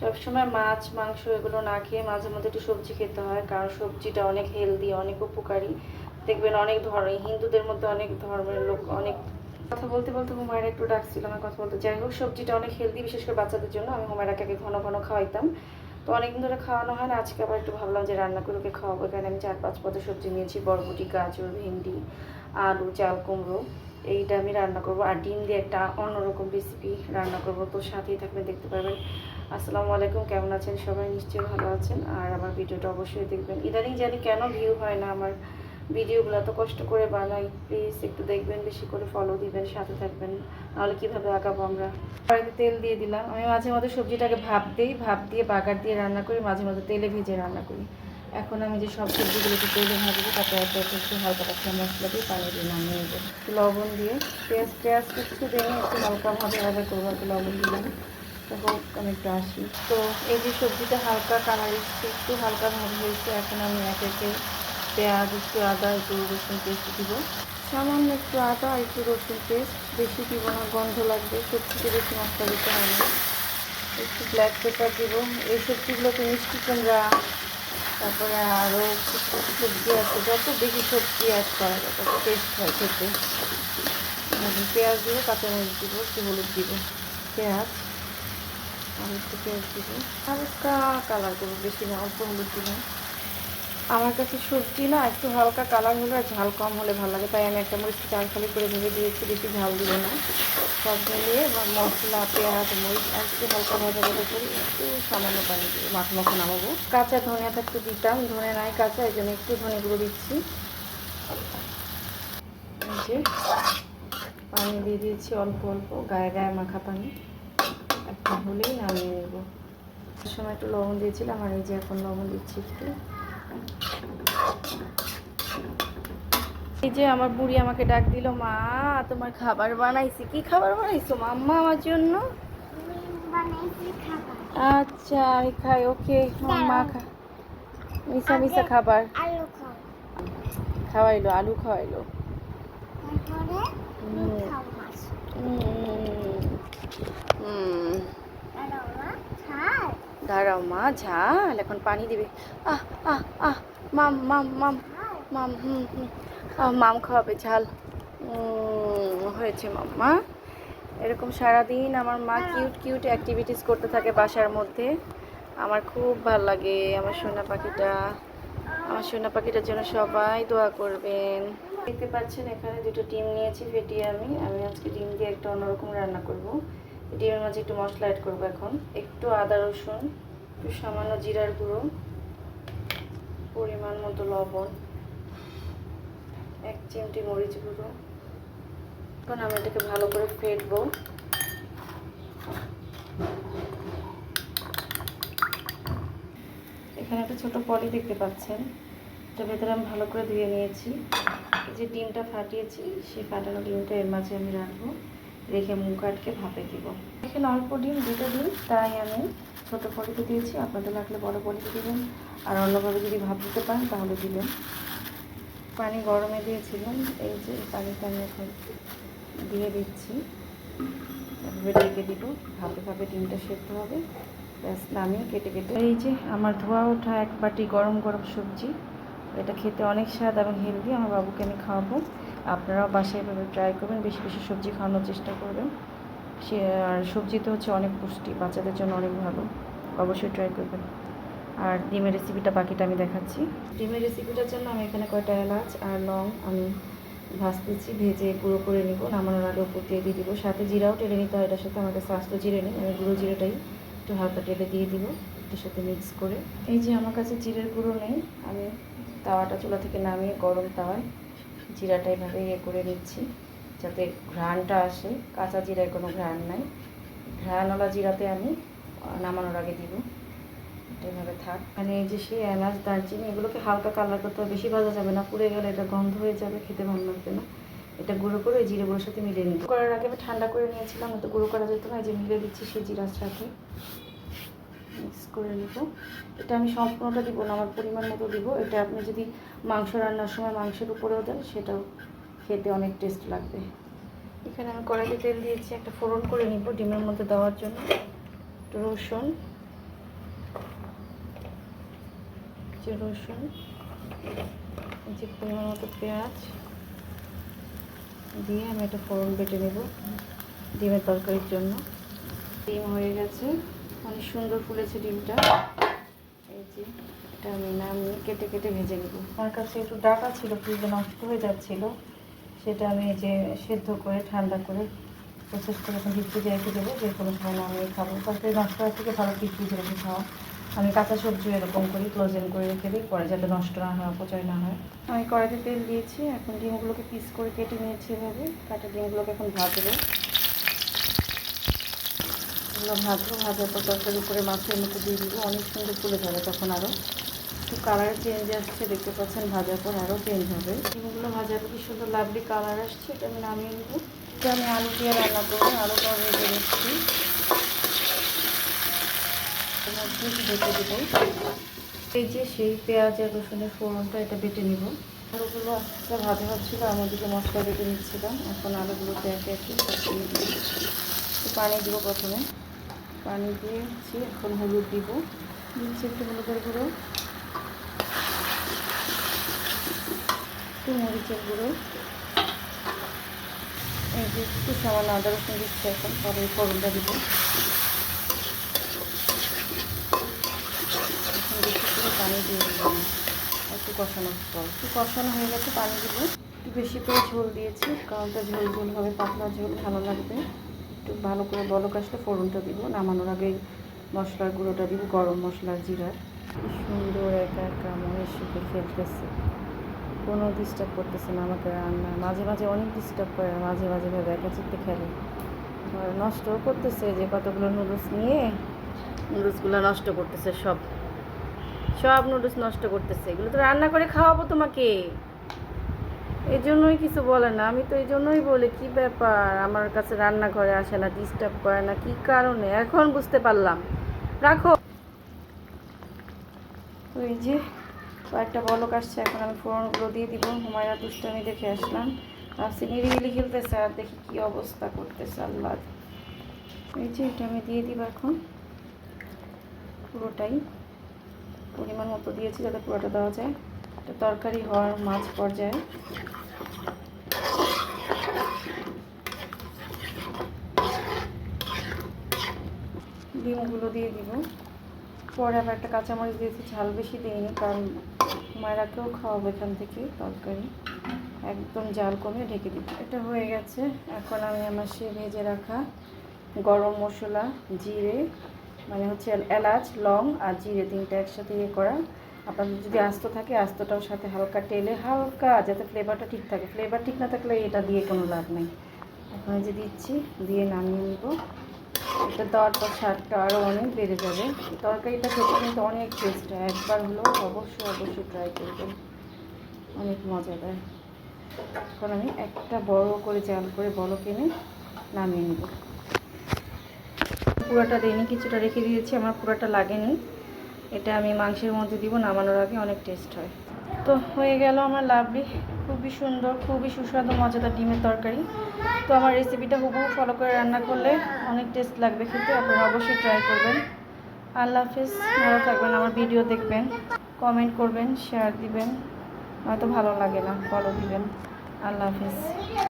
সবসময় মাছ, মাংস এগুলো না খেয়ে মাঝে মধ্যে একটু সবজি খেতে হয়। কারণ সবজিটা অনেক হেলদি অনেক উপকারী। দেখবেন অনেক ধর্ম হিন্দুদের মধ্যে অনেক ধর্মের লোক অনেক কথা বলতে বলতে হুমায়রা একটু ডাকছিল আমার কথা বলতে। যাই হোক, সবজিটা অনেক হেলদি বিশেষ করে বাচ্চাদের জন্য। আমি হুমায়রাকে আগে ঘন ঘন খাওয়াইতাম। তো অনেকদিন ধরে খাওয়ানো হয় না। আজকে আবার একটু ভাবলাম যে রান্না করে ওকে খাওয়াবো। এখানে আমি চার পাঁচ পদের সবজি নিয়েছি। বরবটি, গাজর, ভেন্ডি, আলু, চাল, কুমড়ো। এইটা আমি রান্না করব আর ডিম দিয়ে একটা অন্যরকম রেসিপি রান্না করব। তো সাথেই থাকবেন, দেখতে পারবেন। আসসালামু আলাইকুম, কেমন আছেন? সবাই নিশ্চয়ই ভালো আছেন। আর আমার ভিডিওটা অবশ্যই দেখবেন। ইদানিং জানি কেন ভিউ হয় না আমার। ভিডিওগুলো তো কষ্ট করে বানাই। প্লিজ একটু দেখবেন, বেশি করে ফলো দিবেন, সাথে থাকবেন। নাহলে কীভাবে আঁকাবো আমরা? কড়াইতে তেল দিয়ে দিলাম। আমি মাঝে মাঝে সবজিটাকে ভাপ দিই, ভাপ দিয়ে বাগার দিয়ে রান্না করি, মাঝে মাঝে তেলে ভেজে রান্না করি। এখন আমি যে সব সবজিগুলোকে তেলে ভাজবো, তাতে একটা একটু হালকা পাতলা মশলা দিয়ে পানি দিয়ে নামিয়ে নেব। লবণ দিয়ে পেঁয়াজ পেঁয়াজ একটু দিয়ে একটু হালকাভাবে আলাদা করব একটু লবণ দিলাম। তখন আমি একটু আসি তো এই যে সবজিটা হালকা কালার এসছে, একটু হালকা ভাব হয়েছে, এখন আমি এক একে পেঁয়াজ, একটু আদা, একটু রসুন পেস্ট দিব। সামান্য একটু আদা, একটু রসুন পেস্ট, বেশি দিব না, গন্ধ লাগবে, সবজিতে বেশি মশলা দিতে হবে একটু ব্ল্যাক পেপার দিব। এই সবজিগুলোতে মিষ্টি কুমড়া তারপরে আরও সবজি আছে, যত বেশি সবজি অ্যাড করা যায়, তত টেস্ট হয় খেতে। পেঁয়াজ দিব, কাঁচামরিচ দিব, একটু হলুদ দিব। পেঁয়াজ, আর একটু পেঁয়াজ দিব। হালকা কালার করব, বেশি না, অল্প হলুদ দিব আমার কাছে সবজি না, একটু হালকা কালার হলে আর ঝাল কম হলে ভালো লাগে। তাই আমি একটা মরিচ চাল খালি করে ভেবে দিয়েছি, বেশি ঝাল দিব না। সব মিলিয়ে মশলা, পেঁয়াজ, মরিচ একটু হালকা ভাজা ভাজা করে একটু সামান্য পানি দিয়ে মাখো মাখো নামাবো। কাঁচা ধনিয়া থাকতে দিতাম, ধনে নাই কাঁচা, এই জন্য একটু ধনে গুঁড়ো দিচ্ছি। পানি দিয়ে দিয়েছি অল্প অল্প, গায়ে গায়ে মাখা পানি। একটা হলেই নামিয়ে নেব। সময় একটু লবণ দিয়েছিলাম, আর এই যে এখন লবণ দিচ্ছি একটু। এই যে আমার বুড়ি আমাকে ডাক দিল মা তোমার খাবার বানাইছি। কি খাবার বানাইছো মাম্মা আমার জন্য? আচ্ছা আমি খাই ওকে। মা খা। মিশা মিশা খাবার। খাওয়াইলো আলু খাওয়াইলো। তারপরে হুম। খাও মাছ উম, উম, আর ওরা খায় দাঁড়াও মা ঝাল এখন পানি দিবে। আহ আহ আহ মাম মাম মাম মাম হুম হুম। মাম খাওয়াবে ঝাল। হয়েছে মাম্মা এরকম সারাদিন আমার মা কিউট কিউট অ্যাক্টিভিটিস করতে থাকে বাসার মধ্যে। আমার খুব ভালো লাগে আমার সোনা পাখিটা। আমার সোনা পাখিটার জন্য সবাই দোয়া করবেন। দেখতে পাচ্ছেন এখানে দুটো ডিম নিয়েছি ফেটিয়ে আমি। আমি আজকে ডিম দিয়ে একটা অন্যরকম রান্না করব। ডিমের মাঝে একটু মশলা অ্যাড করব এখন। একটু আদা, রসুন, একটু সামান্য জিরার গুঁড়ো, পরিমাণ মতো লবণ, এক চিমটি মরিচ গুঁড়ো। এখন আমি এটাকে ভালো করে ফেটবো। এখানে একটা ছোট পলি দেখতে পাচ্ছেন। এটার ভেতরে আমি ভালো করে ধুয়ে নিয়েছি। যে ডিমটা ফাটিয়েছি, সেই ফাটানো ডিমটা এর মাঝে আমি রাখব। রেখে মুখ আটকে ভাপে দিব। এখানে অল্প ডিম, দুটো ডিম, তাই আমি ছোট পলিতে দিয়েছি। আপনাদের লাগলে বড় পলিতে দিবেন। আর অন্যভাবে যদি ভাপ দিতে পারেন, তাহলে দিবেন। পানি গরমে দিয়েছিলাম। এই যে পানিটা আমি এখন দিয়ে দিচ্ছি। এভাবে ঢেকে দিব। ভাপে ভাপে ডিমটা সেদ্ধ হবে। ব্যাস, নামিয়ে কেটে কেটে। এই যে আমার ধোয়া ওঠা এক বাটি গরম গরম সবজি। এটা খেতে অনেক স্বাদ এবং হেলদি। আমার বাবুকে আমি খাওয়াবো। আপনারাও বাসায় এভাবে ট্রাই করবেন, বেশি বেশি সবজি খাওয়ানোর চেষ্টা করবেন। সে, আর সবজি তো হচ্ছে অনেক পুষ্টি, বাচ্চাদের জন্য অনেক ভালো, অবশ্যই ট্রাই করবেন। আর ডিমের রেসিপিটা বাকিটা আমি দেখাচ্ছি। ডিমের রেসিপিটার জন্য আমি এখানে কয়টা এলাচ আর লং আমি ভাজতেছি, ভেজে গুঁড়ো করে নিব, নামানোর আগে উপর দিয়ে দিয়ে দিব। সাথে জিরাও টেলে নিতে হয়, এটার সাথে আমার কাছে আস্ত জিরে নেই, আমি গুঁড়ো জিরেটাই একটু হালকা টেলে দিয়ে দিব, এটার সাথে মিক্স করে। এই যে আমার কাছে জিরের গুঁড়ো নেই, আমি তাওয়াটা চুলা থেকে নামিয়ে গরম তাওয়ায় জিরাটা এভাবে ইয়ে করে নিচ্ছি, যাতে ঘ্রাণটা আসে। কাঁচা জিরায় কোনো ঘ্রাণ নাই। ঘ্রাণওয়ালা জিরাতে আমি নামানোর আগে দিব। এটা এভাবে থাক। মানে এই যে সেই এলাচ, দারচিনি, এগুলোকে হালকা কালার করতে বেশি ভাজা যাবে না। পুড়ে গেলে এটা গন্ধ হয়ে যাবে, খেতে ভালো লাগবে না। এটা গুঁড়ো করে জিরে গুঁড়োর সাথে মিলিয়ে নিতে করার আগে আমি ঠান্ডা করে নিয়েছিলাম তো গুঁড়ো করা যেত না যে মিলিয়ে দিচ্ছি সেই জিরার সাথে। মিক্স করে নিব। এটা আমি সম্পূর্ণটা দিব না আমার পরিমাণ মতো দিব। এটা আপনি যদি মাংস রান্নার সময় মাংসের উপরেও দেন সেটাও খেতে অনেক টেস্ট লাগবে। এখানে আমি কড়াইতে তেল দিয়েছি একটা ফোড়ন করে নিব ডিমের মধ্যে দেওয়ার জন্য। একটু রসুন যে রসুন যে পরিমাণ মতো পেঁয়াজ দিয়ে আমি একটা ফোড়ন বেটে নেব ডিমের তরকারির জন্য। ডিম হয়ে গেছে। অনেক সুন্দর ফুলেছে ডিমটা। এই যে এটা আমি নামিয়ে কেটে কেটে ভেজে নেব। আমার কাছে একটু ডাটা ছিল ফ্রিজে নষ্ট হয়ে যাচ্ছিল। সেটা আমি এই যে সেদ্ধ করে ঠান্ডা করে প্রসেস করে এখন ফ্রিজে রেখে দেবো। যে কোনো সময় নামিয়ে খাব। তারপরে নষ্ট হওয়ার থেকে ভালো ফ্রিজে রেখে খাওয়া। আমি কাঁচা সবজি এরকম করি ক্লোজেন করে রেখে দিই পরে যাতে নষ্ট না হয় অপচয় না হয়। আমি কড়াইতে তেল দিয়েছি এখন ডিমগুলোকে পিস করে কেটে নিয়েছি এভাবে। কাটা ডিমগুলোকে এখন ভাজবো। এগুলো ভাজবো ভাজার পর তরকারি উপরে মাছের মতো দিয়ে দিব। অনেক সুন্দর ফুলে যাবে তখন আরও একটু কালার চেঞ্জ আসছে, দেখতে পাচ্ছেন ভাজার পর আরও চেঞ্জ হবে। ডিমগুলো ভাজার কি সুন্দর লাভলি কালার আসছে, এটা আমি নামিয়ে নেব। এটা আমি আলু দিয়ে রান্না করব আলুটাও ভেজে নিচ্ছি। ঢেকে দেবো। এই যে সেই পেঁয়াজ আর রসুনের ফোড়নটা, এটা বেটে নিব। আলুগুলো আস্তে ভাজা হচ্ছিল, আমি ওদিকে মশলা বেটে নিচ্ছিলাম। এখন আলুগুলোতে একে একে পানি দিব প্রথমে। পানি দিয়েছি, এখন হলুদ দিব। দিচ্ছি একটু হলুদের গুঁড়ো। একটু মরিচের গুঁড়ো। এই যে একটু সামান্য আদা রসুন দিচ্ছি এখন, পরে ফোড়নটা দিব। পানি দিয়ে দিলাম একটু কষানোর পর। একটু কষানো হয়ে গেছে, পানি দিব। একটু বেশি করে ঝোল দিয়েছি কারণটা ঝোল ঝোল হবে, পাতলা ঝোল ভালো লাগবে। একটু ভালো করে বলক আসলে ফোড়নটা দিব, নামানোর আগে মশলার গুঁড়োটা দিব, গরম মশলার জিরার কি সুন্দর একা একা মনে শিখে ফেলতেছে। কোনো ডিস্টার্ব করতেছে না আমাকে রান্না। মাঝে মাঝে অনেক ডিস্টার্ব করে, মাঝে মাঝে ভাবে একা চিত্তে খেলে। নষ্টও করতেছে, যে কতগুলো নুডলস নিয়ে নুডলসগুলো নষ্ট করতেছে সব। সব নুডলস নষ্ট করতেছে। এগুলো তো রান্না করে খাওয়াবো তোমাকে। এই জন্যই কিছু বলে না। আমি তো এই জন্যই বলি, কি ব্যাপার? আমার কাছে রান্নাঘরে আসে না ডিস্টার্ব করে না, কি কারণে? এখন বুঝতে পারলাম। রাখো। ওই যে, কয়েকটা বলক আসছে, এখন আমি ফোনগুলো দিয়ে দিব। হুমায়রা দুষ্টামি দেখে আসলাম। ভাবছি নিরিবিলি খেলতেছে, আর দেখি কি অবস্থা করতেছে আল্লাহ। এই যে, এটা আমি দিয়ে দিব এখন। পুরোটাই। পরিমাণ মতো দিয়েছি যাতে পুরোটা দেওয়া যায়। তরকারি হওয়ার মাছ পর্যায়ে। ডিমগুলো দিয়ে দিব। পরে আবার একটা কাঁচামরিচ দিয়েছি, ঝাল বেশি দিইনি, কারণ মায়েরাকেও খাওয়াবো এখান থেকে তরকারি। একদম জাল কমে ঢেকে দিব। এটা হয়ে গেছে। এখন আমি আমার সে ভেজে রাখা গরম মশলা, জিরে মানে হচ্ছে এলাচ, লং আর জিরে তিনটা একসাথে ইয়ে করা। আপনাদের যদি আস্ত থাকে আস্তটাও সাথে হালকা টেলে হালকা যাতে ফ্লেভারটা ঠিক থাকে। ফ্লেভার ঠিক না থাকলে এটা দিয়ে কোনো লাভ নেই। এখন যে দিচ্ছি, দিয়ে নামিয়ে নিব। এটা দেওয়ার পর স্বাদটা আরও অনেক বেড়ে যাবে। তরকারিটা খেতে কিন্তু অনেক টেস্ট হয়। একবার হলেও অবশ্যই অবশ্যই ট্রাই করবেন। অনেক মজা দেয়। এখন আমি একটা বড় করে জাল করে বড় কিনে নামিয়ে নেব। পুরোটা দিইনি, কিছুটা রেখে দিয়েছি। আমার পুরোটা লাগেনি। এটা আমি মাংসের মধ্যে দিব, নামানোর আগে অনেক টেস্ট হয়। তো হয়ে গেল আমার লাভলি খুবই সুন্দর, খুবই সুস্বাদু, মজাদার ডিমের তরকারি। তো আমার রেসিপিটা হুবহু ফলো করে রান্না করলে অনেক টেস্ট লাগবে খেতে, আপনারা অবশ্যই ট্রাই করবেন। আল্লাহ হাফিজ, ভালো থাকবেন, আমার ভিডিও দেখবেন কমেন্ট করবেন শেয়ার দিবেন। হয়তো ভালো লাগে না ফলো দিবেন। আল্লাহ হাফিজ।